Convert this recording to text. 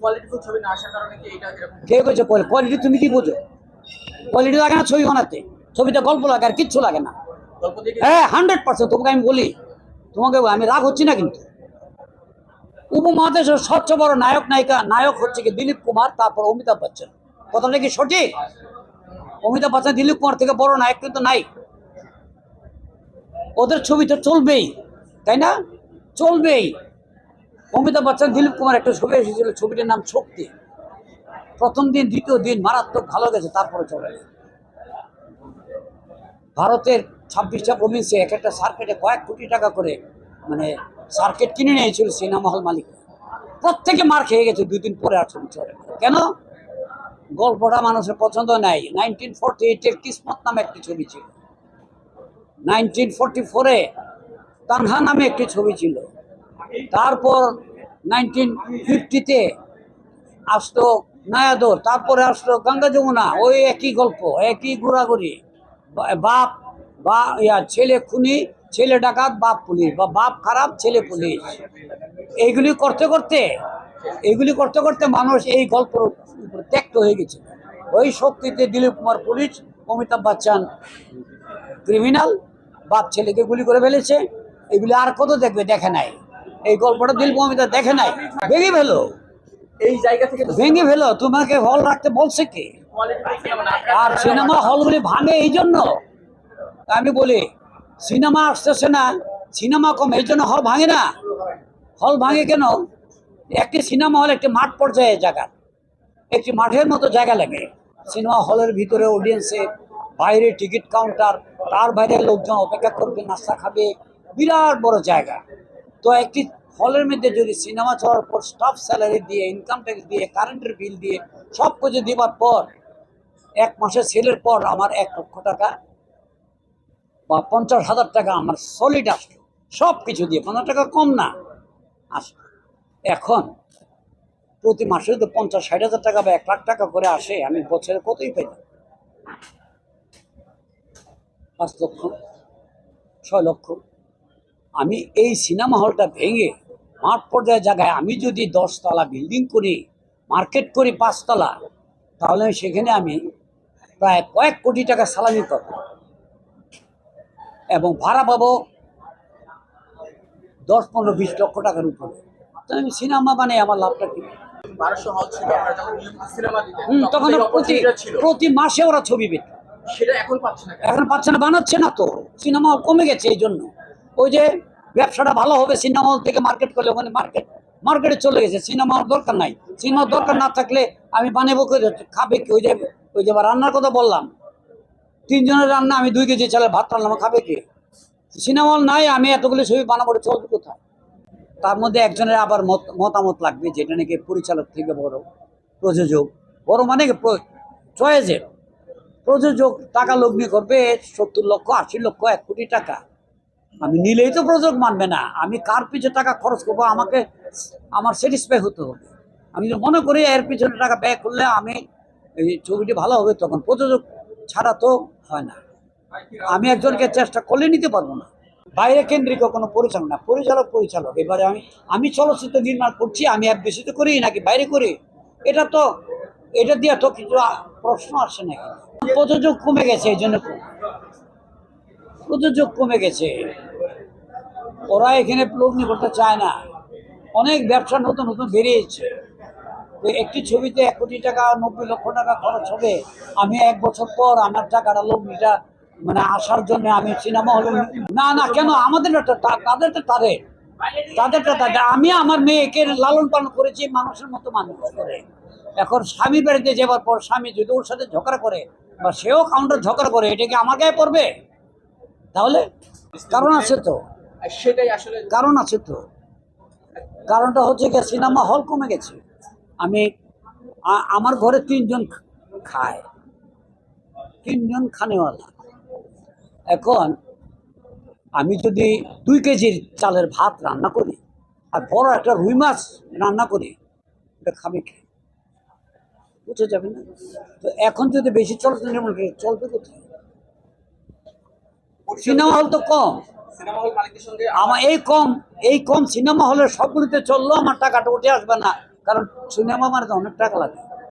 কোয়ালিটিফুল ছবি না আসার কারণে কি এটা এরকম? কে কইছে কোয়ালিটি তুমি কি বোঝো? কোয়ালিটি লাগে না ছবি বানাতে। ছবিতে গল্প লাগে আর কিচ্ছু লাগে না। গল্প দিয়ে কি- হ্যাঁ হান্ড্রেড পার্সেন্ট তোমাকে আমি বলি তোমাকে আমি রাগ হচ্ছি না কিন্তু। উপমহাদেশের সবচেয়ে বড় নায়ক নায়িকা নায়ক হচ্ছে কি দিলীপ কুমার তারপর অমিতাভ বচ্চন। কথাটা কি সঠিক? অমিতাভ বচ্চন দিলীপ কুমার থেকে বড় নায়ক কিন্তু নাই। ওদের ছবি তো চলবেই তাই না? চলবেই। অমিতাভ বচ্চন, দিলীপ কুমার একটা ছবি এসেছিল, ছবিটার নাম শক্তি। প্রথম দিন, দ্বিতীয় দিন মারাত্মক ভালো গেছে তারপরে চলে ভারতের ছাব্বিশটা প্রভিন্সে এক একটা সার্কেটে কয়েক কোটি টাকা করে মানে সার্কেট কিনে নিয়েছিল সিনেমা হল মালিক প্রত্যেকে মার খেয়ে গেছে, দুই দিন পরে আর ছবি চলে কেন? গল্পটা মানুষের পছন্দ নাই। নাইনটিন ফোরটি এইটের কিসমত নামে একটি ছবি ছিল। নাইনটিন ফোরটি ফোরে তানহা নামে একটি ছবি ছিল। তারপর নাইনটিন ফিফটিতে আসতো নায়াদর, তারপরে আসলো গঙ্গা যমুনা, ওই একই গল্প, একই ঘোরাঘুরি। বাপ, বা, ইয়া, ছেলে খুনি, ছেলে ডাকাত, বাপ পুলিশ, বা, বাপ খারাপ, ছেলে পুলিশ। এইগুলি করতে করতে, এইগুলি করতে করতে মানুষ এই গল্প ত্যক্ত হয়ে গেছে। ওই শক্তিতে দিলীপ কুমার পুলিশ, অমিতাভ বচ্চন ক্রিমিনাল বাপ ছেলেকে গুলি করে ফেলেছে। এগুলি আর কত দেখবে, দেখে নাই। এই গল্পটা দিলীপ অমিতাভ দেখে নাই। ভেঙে ফেলো। এই জায়গা থেকে ভেঙে ফেলো। তোমাকে হল রাখতে বলছে কে? আর সিনেমা হলগুলি ভাঙে এই জন্য। আমি বলি সিনেমা আসতেছে না সিনেমা কম এই জন্য হল ভাঙে না। হল ভাঙে কেন? একটি সিনেমা হল একটি মাঠ পর্যায়ে জায়গা। একটি মাঠের মতো জায়গা লাগে। সিনেমা হলের ভিতরে অডিয়েন্সে বাইরে টিকিট কাউন্টার তার বাইরে লোকজন অপেক্ষা করবে নাস্তা খাবে। বিরাট বড় জায়গা। তো একটি হলের মধ্যে যদি সিনেমা চলার পর স্টাফ স্যালারি দিয়ে ইনকাম ট্যাক্স দিয়ে কারেন্টের বিল দিয়ে সব কিছু দেওয়ার পর এক মাসের সেলের পর আমার এক লক্ষ টাকা বা পঞ্চাশ হাজার টাকা আমার সলিড আসলো। সব কিছু দিয়ে পঞ্চাশ টাকা কম না, আসলো। এখন প্রতি মাসে তো পঞ্চাশ, ষাট হাজার টাকা বা এক লাখ টাকা করে আসে, আমি বছরে কতই পাই পাঁচ লক্ষ, ছয় লক্ষ। আমি এই সিনেমা হলটা ভেঙে মাঠ পর্যায়ে জায়গায় আমি যদি দশতলা বিল্ডিং করি মার্কেট করি পাঁচতলা তাহলে সেখানে আমি প্রায় কয়েক কোটি টাকা সালামি পাবো এবং ভাড়া পাবো দশ পনেরো বিশ লক্ষ টাকার উপরে। তাহলে আমি সিনেমা মানে আমার লাভটা কি? তখন প্রতি প্রতি মাসে ওরা ছবি পেত সেটা এখন পাচ্ছে না এখন পাচ্ছে না বানাচ্ছে না তো। সিনেমা কমে গেছে এই জন্য ওই যে ব্যবসাটা ভালো হবে সিনেমা হল থেকে মার্কেট করলে ওখানে মার্কেট মার্কেটে চলে গেছে। সিনেমা দরকার নাই। সিনেমা দরকার না থাকলে আমি বানাবো খাবে কি? ওই যে ওই যে রান্নার কথা বললাম। তিনজনের রান্না, আমি দুই কেজি চালের ভাত রান্নাম খাবে কি? সিনেমা হল নাই, আমি এতগুলো ছবি বানাবো চলবে কোথায়? তার মধ্যে একজনের আবার মত, মতামত লাগবে যেটা নাকি পরিচালক থেকে বড় প্রযোজক। বড় মানে চয়েজের প্রযোজক টাকা লগ্নি করবে সত্তর লক্ষ, আশি লক্ষ, এক কোটি টাকা। আমি নিলেই তো প্রযোজক মানবে না। আমি কার পিছনে টাকা খরচ করব? আমাকে আমার স্যাটিসফাই হতে হবে। আমি যদি মনে করি এর পিছনে টাকা ব্যয় করলে আমি এই ছবিটি ভালো হবে, তখন প্রযোজক ছাড়া তো হয় না। আমি একজনকে চেষ্টা করলে নিতে পারব না। বাইরে কেন্দ্রিক কোনো পরিচালক না। পরিচালক পরিচালক। এবারে আমি আমি চলচ্চিত্র নির্মাণ করছি, আমি এক বেশি তো করি নাকি বাইরে করি? এটা তো, এটা দিয়ে তো কিছু প্রশ্ন আসে না প্রযোজক কমে গেছে, এই জন্য প্রযোজক কমে গেছে। ওরা এখানে লগ্নি করতে চায় না। অনেক ব্যবসা নতুন নতুন বেরিয়েছে। একটি ছবিতে এক কোটি টাকা, নব্বই লক্ষ টাকা খরচ হবে। আমি এক বছর পর আমার টাকাটা লগ্নিটা মানে আসার জন্য আমি সিনেমা হলে না না, কেন? আমাদের তাদেরটা তাদের তাদেরটা তাদের। আমি আমার মেয়েকে লালন পালন করেছি, মানুষের মতো মানুষ করে। এখন স্বামী বাড়িতে যাবার পর স্বামী যদি ওর সাথে ঝগড়া করে বা সেও কাউন্টার ঝগড়া করে, এটা কি আমার গায়ে পড়বে? তাহলে কারণ আছে তো। সেটাই আসলে কারণ আছে তো। কারণটা হচ্ছে কি সিনেমা হল কমে গেছে। আমি আমার ঘরে তিনজন খায়। তিনজন খানেওয়ালা। এখন আমি যদি দুই কেজির চালের ভাত রান্না করি, আর বড় একটা রুই মাছ রান্না করি, এটা খাবে কে? বুঝে যাবে না? তো এখন যদি বেশি নির্মাণ চলবে কোথায়? সিনেমা হল তো কম। আমার এই কম এই কম সিনেমা হলে সবগুলিতে চলল আমার টাকাটা উঠে আসবে না। কারণ সিনেমা মানে অনেক টাকা লাগে।